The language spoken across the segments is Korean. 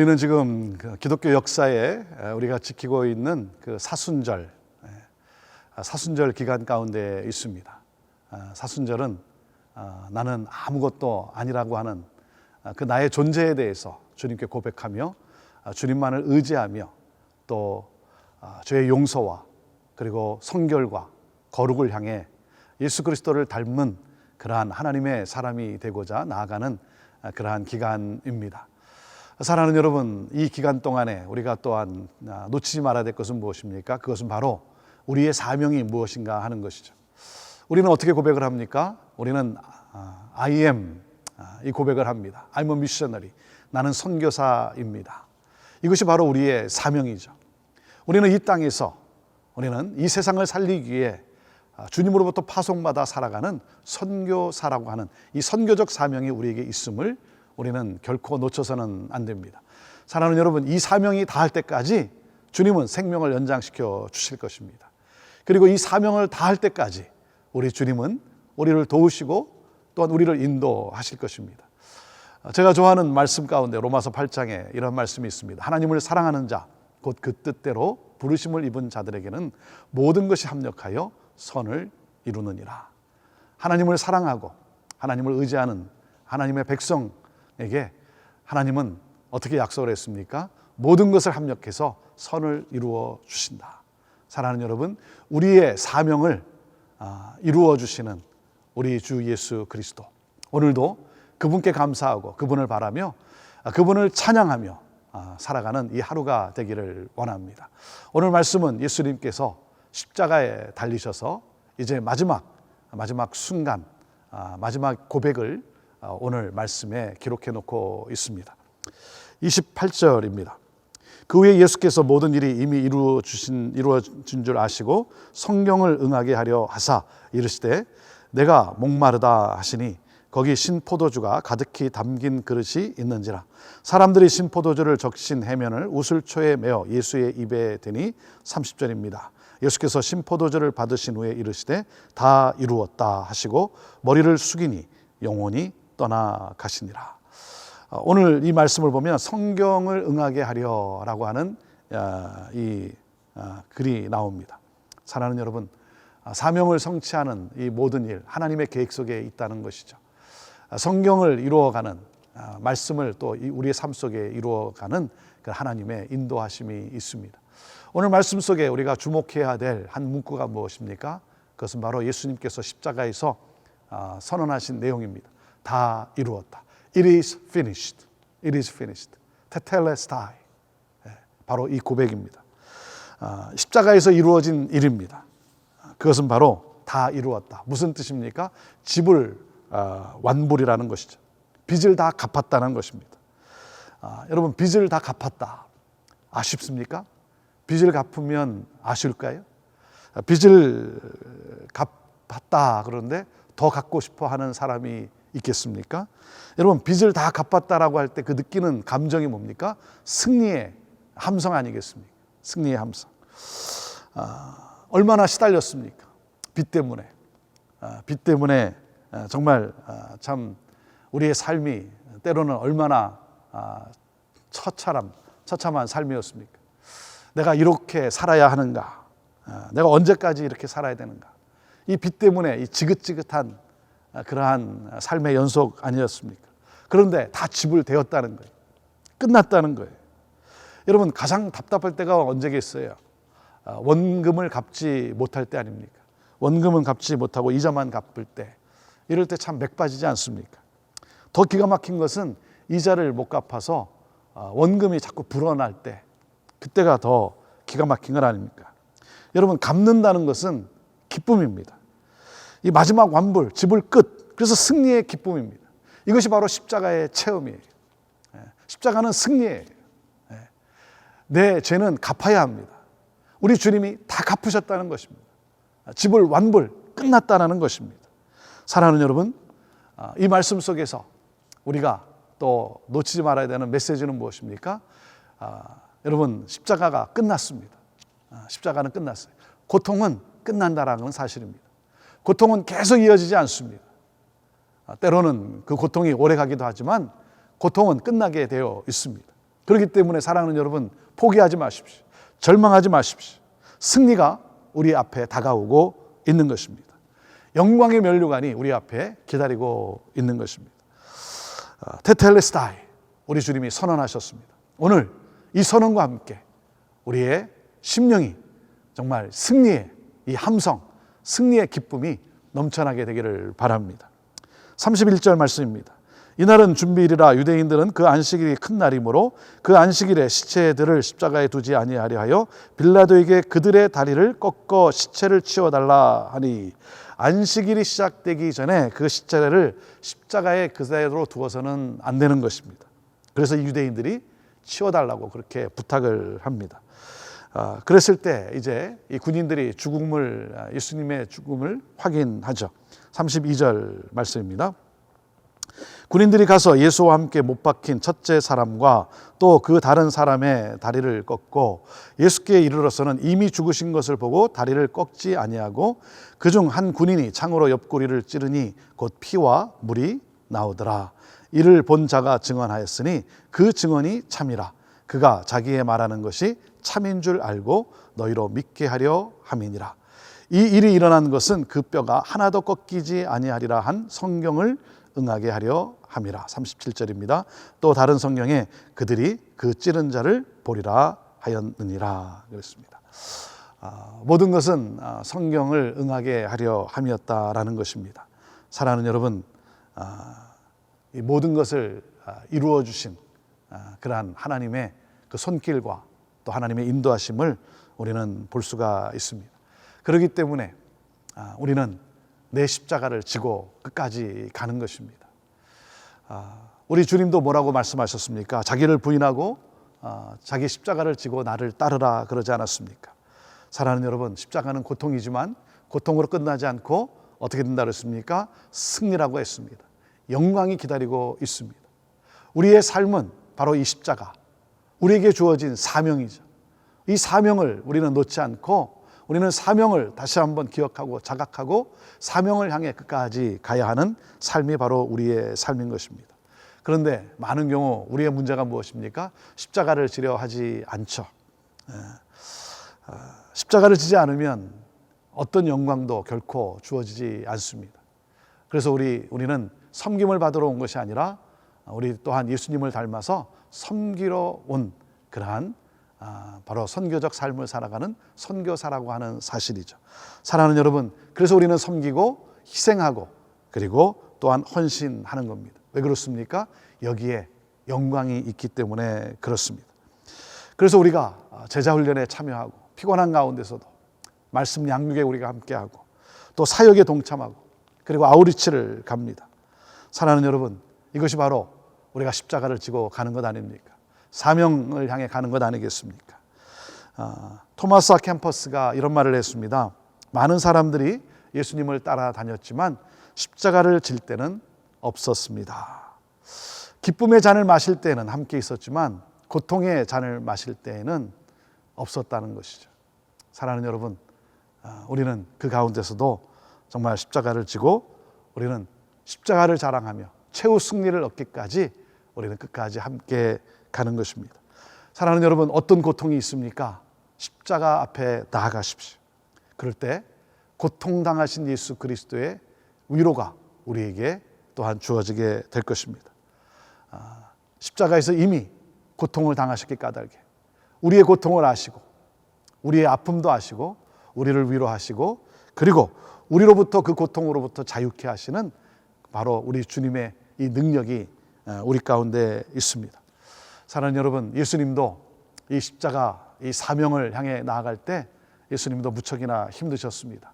아, 우리는 지금 그 기독교 역사에 아, 우리가 지키고 있는 그 사순절, 예, 아, 사순절 기간 가운데 있습니다. 아, 사순절은 아, 나는 아무것도 아니라고 하는 아, 그 나의 존재에 대해서 주님께 고백하며 아, 주님만을 의지하며 또 아, 죄의 용서와 그리고 성결과 거룩을 향해 예수 그리스도를 닮은 그러한 하나님의 사람이 되고자 나아가는 아, 그러한 기간입니다. 사랑하는 여러분, 이 기간 동안에 우리가 또한 아, 놓치지 말아야 될 것은 무엇입니까? 그것은 바로 우리의 사명이 무엇인가 하는 것이죠. 우리는 어떻게 고백을 합니까? 우리는 아, I am 아, 이 고백을 합니다. I'm a missionary. 나는 선교사입니다. 이것이 바로 우리의 사명이죠. 우리는 이 땅에서 우리는 이 세상을 살리기 위해 아, 주님으로부터 파송받아 살아가는 선교사라고 하는 이 선교적 사명이 우리에게 있음을 우리는 결코 놓쳐서는 안 됩니다. 사랑하는 여러분, 이 사명이 다할 때까지 주님은 생명을 연장시켜 주실 것입니다. 그리고 이 사명을 다할 때까지 우리 주님은 우리를 도우시고 또한 우리를 인도하실 것입니다. 제가 좋아하는 말씀 가운데 로마서 8장에 이런 말씀이 있습니다. 하나님을 사랑하는 자, 곧 그 뜻대로 부르심을 입은 자들에게는 모든 것이 합력하여 선을 이루느니라. 하나님을 사랑하고 하나님을 의지하는 하나님의 백성 에게 하나님은 어떻게 약속을 했습니까? 모든 것을 합력해서 선을 이루어 주신다. 사랑하는 여러분, 우리의 사명을 아, 이루어 주시는 우리 주 예수 그리스도. 오늘도 그분께 감사하고 그분을 바라며 아, 그분을 찬양하며 아, 살아가는 이 하루가 되기를 원합니다. 오늘 말씀은 예수님께서 십자가에 달리셔서 이제 마지막 마지막 순간 아, 마지막 고백을 아, 오늘 말씀에 기록해 놓고 있습니다. 28절입니다. 그 후에 예수께서 모든 일이 이미 이루어 주신 이루어진 줄 아시고 성경을 응하게 하려 하사 이르시되 내가 목마르다 하시니 거기 신 포도주가 가득히 담긴 그릇이 있는지라 사람들이 신 포도주를 적신 해면을 우슬초에 메어 예수의 입에 대니 30절입니다. 예수께서 신 포도주를 받으신 후에 이르시되 다 이루었다 하시고 머리를 숙이니 영원히 떠나가시니라. 어, 오늘 이 말씀을 보면 성경을 응하게 하려라고 하는 아, 이 아, 글이 나옵니다. 사랑하는 여러분, 아, 사명을 성취하는 이 모든 일 하나님의 계획 속에 있다는 것이죠. 성경을 이루어가는 말씀을 또 우리의 삶 속에 이루어가는 그 하나님의 인도하심이 있습니다. 오늘 말씀 속에 우리가 주목해야 될 한 문구가 무엇입니까? 그것은 바로 예수님께서 십자가에서 선언하신 내용입니다. 다 이루었다. It is finished. It is finished. 테텔레스타이. 예, 바로 이 고백입니다. 십자가에서 이루어진 일입니다. 그것은 바로 다 이루었다. 무슨 뜻입니까? 집을 완불이라는 것이죠. 빚을 다 갚았다는 것입니다. 아, 여러분 빚을 다 갚았다. 아쉽습니까? 빚을 갚으면 아쉬울까요? 빚을 갚았다 그런데 더 갖고 싶어 하는 사람이 있겠습니까? 여러분 빚을 다 갚았다라고 할 때 그 느끼는 감정이 뭡니까? 승리의 함성 아니겠습니까? 승리의 함성. 아, 얼마나 시달렸습니까? 빚 때문에. 아, 빚 때문에 아, 정말 아, 참 우리의 삶이 때로는 얼마나 아, 처참한 처참한 삶이었습니까? 내가 이렇게 살아야 하는가? 아, 내가 언제까지 이렇게 살아야 되는가? 이 빚 때문에 이 지긋지긋한 아, 그러한 삶의 연속 아니었습니까? 그런데 다 집을 대었다는 거예요. 끝났다는 거예요. 여러분 가장 답답할 때가 언제겠어요? 아, 원금을 갚지 못할 때 아닙니까? 원금은 갚지 못하고 이자만 갚을 때 이럴 때 참 맥 빠지지 않습니까? 더 기가 막힌 것은 이자를 못 갚아서 아, 원금이 자꾸 불어날 때 그때가 더 기가 막힌 건 아닙니까? 여러분 갚는다는 것은 기쁨입니다. 이 마지막 완불, 집을 끝. 그래서 승리의 기쁨입니다. 이것이 바로 십자가의 체험이에요. 예, 십자가는 승리예요. 예, 내 죄는 갚아야 합니다. 우리 주님이 다 갚으셨다는 것입니다. 집을 완불, 끝났다는 것입니다. 사랑하는 여러분, 아, 이 말씀 속에서 우리가 또 놓치지 말아야 되는 메시지는 무엇입니까? 아, 여러분, 십자가가 끝났습니다. 아, 십자가는 끝났어요. 고통은 끝난다라는 사실입니다. 고통은 계속 이어지지 않습니다. 때로는 그 고통이 오래 가기도 하지만 고통은 끝나게 되어 있습니다. 그렇기 때문에 사랑하는 여러분 포기하지 마십시오. 절망하지 마십시오. 승리가 우리 앞에 다가오고 있는 것입니다. 영광의 면류관이 우리 앞에 기다리고 있는 것입니다. 아, 테텔레스타이 우리 주님이 선언하셨습니다. 오늘 이 선언과 함께 우리의 심령이 정말 승리의 이 함성, 승리의 기쁨이 넘쳐나게 되기를 바랍니다. 31절 말씀입니다. 이날은 준비일이라 유대인들은 그 안식일이 큰 날이므로 그 안식일에 시체들을 십자가에 두지 아니하려 하여 빌라도에게 그들의 다리를 꺾어 시체를 치워 달라 하니 안식일이 시작되기 전에 그 시체를 십자가에 그대로 두어서는 안 되는 것입니다. 그래서 유대인들이 치워 달라고 그렇게 부탁을 합니다. 아, 그랬을 때 이제 이 군인들이 죽음을 아, 예수님의 죽음을 확인하죠. 32절 말씀입니다. 군인들이 가서 예수와 함께 못 박힌 첫째 사람과 또 그 다른 사람의 다리를 꺾고 예수께 이르러서는 이미 죽으신 것을 보고 다리를 꺾지 아니하고 그 중 한 군인이 창으로 옆구리를 찌르니 곧 피와 물이 나오더라. 이를 본 자가 증언하였으니 그 증언이 참이라. 그가 자기의 말하는 것이 참인 줄 알고 너희로 믿게 하려 함이니라. 이 일이 일어난 것은 그 뼈가 하나도 꺾이지 아니하리라 한 성경을 응하게 하려 함이라. 37절입니다. 또 다른 성경에 그들이 그 찌른 자를 보리라 하였느니라 그랬습니다. 아, 모든 것은 아, 성경을 응하게 하려 함이었다라는 것입니다. 사랑하는 여러분, 아, 이 모든 것을 아, 이루어 주신 아, 그러한 하나님의 그 손길과 또 하나님의 인도하심을 우리는 볼 수가 있습니다. 그렇기 때문에 아, 우리는 내 십자가를 지고 끝까지 가는 것입니다. 아, 우리 주님도 뭐라고 말씀하셨습니까? 자기를 부인하고 아, 자기 십자가를 지고 나를 따르라 그러지 않았습니까? 사랑하는 여러분, 십자가는 고통이지만 고통으로 끝나지 않고 어떻게 된다 그랬습니까? 승리라고 했습니다. 영광이 기다리고 있습니다. 우리의 삶은 바로 이 십자가, 우리에게 주어진 사명이죠. 이 사명을 우리는 놓지 않고 우리는 사명을 다시 한번 기억하고 자각하고 사명을 향해 끝까지 가야 하는 삶이 바로 우리의 삶인 것입니다. 그런데 많은 경우 우리의 문제가 무엇입니까? 십자가를 지려 하지 않죠. 예. 아, 십자가를 지지 않으면 어떤 영광도 결코 주어지지 않습니다. 그래서 우리 우리는 섬김을 받으러 온 것이 아니라 우리 또한 예수님을 닮아서 섬기러 온 그러한 아, 바로 선교적 삶을 살아가는 선교사라고 하는 사실이죠. 사랑하는 여러분, 그래서 우리는 섬기고 희생하고 그리고 또한 헌신하는 겁니다. 왜 그렇습니까? 여기에 영광이 있기 때문에 그렇습니다. 그래서 우리가 제자 훈련에 참여하고 피곤한 가운데서도 말씀 양육에 우리가 함께하고 또 사역에 동참하고 그리고 아우리치를 갑니다. 사랑하는 여러분, 이것이 바로 우리가 십자가를 지고 가는 것 아닙니까? 사명을 향해 가는 것 아니겠습니까? 아, 토마스 캠퍼스가 이런 말을 했습니다. 많은 사람들이 예수님을 따라다녔지만 십자가를 질 때는 없었습니다. 기쁨의 잔을 마실 때는 함께 있었지만 고통의 잔을 마실 때에는 없었다는 것이죠. 사랑하는 여러분, 아, 우리는 그 가운데서도 정말 십자가를 지고 우리는 십자가를 자랑하며 최후 승리를 얻기까지 우리는 끝까지 함께 가는 것입니다. 사랑하는 여러분, 어떤 고통이 있습니까? 십자가 앞에 나아가십시오. 그럴 때 고통당하신 예수 그리스도의 위로가 우리에게 또한 주어지게 될 것입니다. 아, 십자가에서 이미 고통을 당하셨기 까닭에 우리의 고통을 아시고 우리의 아픔도 아시고 우리를 위로하시고 그리고 우리로부터 그 고통으로부터 자유케 하시는 바로 우리 주님의 이 능력이 어, 우리 가운데 있습니다. 사랑하는 여러분, 예수님도 이 십자가 이 사명을 향해 나아갈 때 예수님도 무척이나 힘드셨습니다.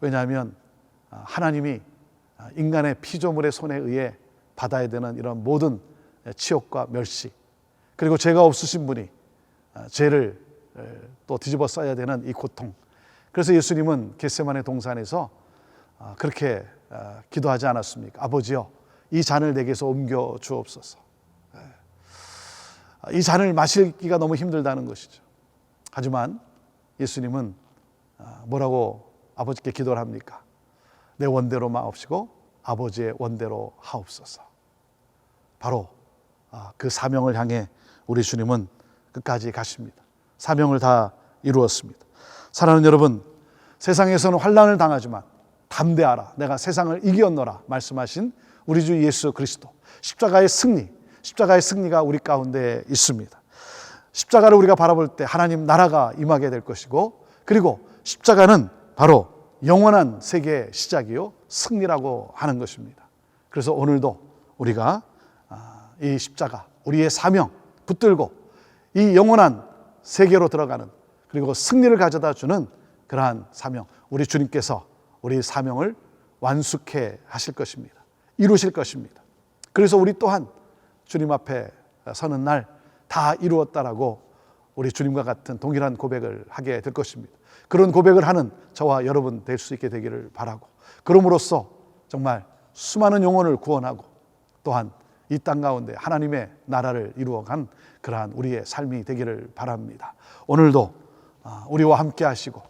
왜냐하면 아, 하나님이 아, 인간의 피조물의 손에 의해 받아야 되는 이런 모든 치욕과 멸시 그리고 죄가 없으신 분이 아, 죄를 또 뒤집어 써야 되는 이 고통 그래서 예수님은 겟세만의 동산에서 그렇게 기도하지 않았습니까? 아버지여 이 잔을 내게서 옮겨 주옵소서. 이 잔을 마시기가 너무 힘들다는 것이죠. 하지만 예수님은 아, 뭐라고 아버지께 기도를 합니까? 내 원대로 마옵시고 아버지의 원대로 하옵소서. 바로 아, 그 사명을 향해 우리 주님은 끝까지 가십니다. 사명을 다 이루었습니다. 사랑하는 여러분, 세상에서는 환란을 당하지만 담대하라. 내가 세상을 이겼노라. 말씀하신 우리 주 예수 그리스도. 십자가의 승리, 십자가의 승리가 우리 가운데 있습니다. 십자가를 우리가 바라볼 때 하나님 나라가 임하게 될 것이고 그리고 십자가는 바로 영원한 세계의 시작이요 승리라고 하는 것입니다. 그래서 오늘도 우리가 아, 이 십자가 우리의 사명 붙들고 이 영원한 세계로 들어가는 그리고 승리를 가져다 주는 그러한 사명 우리 주님께서 우리 사명을 완숙해 하실 것입니다. 이루실 것입니다. 그래서 우리 또한 주님 앞에 서는 날 다 이루었다라고 우리 주님과 같은 동일한 고백을 하게 될 것입니다. 그런 고백을 하는 저와 여러분 될 수 있게 되기를 바라고 그럼으로써 정말 수많은 영혼을 구원하고 또한 이 땅 가운데 하나님의 나라를 이루어간 그러한 우리의 삶이 되기를 바랍니다. 오늘도 아, 우리와 함께 하시고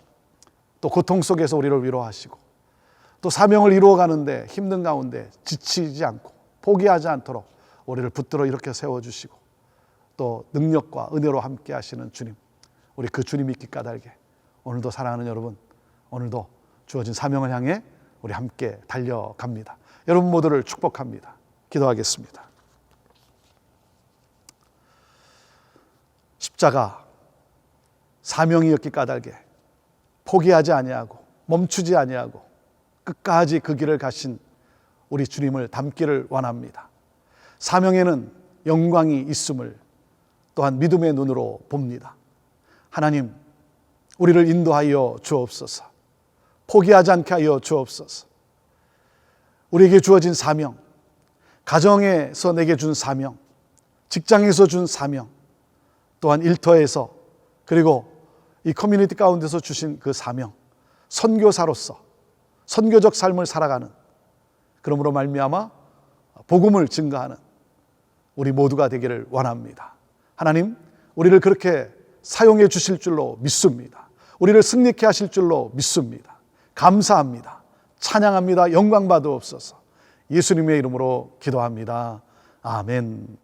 또 고통 속에서 우리를 위로하시고 또 사명을 이루어 가는데 힘든 가운데 지치지 않고 포기하지 않도록 우리를 붙들어 이렇게 세워 주시고 또 능력과 은혜로 함께 하시는 주님 우리 그 주님 믿기 까닭에 오늘도 사랑하는 여러분 오늘도 주어진 사명을 향해 우리 함께 달려갑니다. 여러분 모두를 축복합니다. 기도하겠습니다. 십자가 사명이었기 까닭에 포기하지 아니하고 멈추지 아니하고 끝까지 그 길을 가신 우리 주님을 닮기를 원합니다. 사명에는 영광이 있음을 또한 믿음의 눈으로 봅니다. 하나님, 우리를 인도하여 주옵소서. 포기하지 않게 하여 주옵소서. 우리에게 주어진 사명, 가정에서 내게 준 사명, 직장에서 준 사명, 또한 일터에서 그리고 이 커뮤니티 가운데서 주신 그 사명, 선교사로서 선교적 삶을 살아가는 그러므로 말미암아 복음을 증가하는 우리 모두가 되기를 원합니다. 하나님, 우리를 그렇게 사용해 주실 줄로 믿습니다. 우리를 승리케 하실 줄로 믿습니다. 감사합니다. 찬양합니다. 영광 받으옵소서. 예수님의 이름으로 기도합니다. 아멘.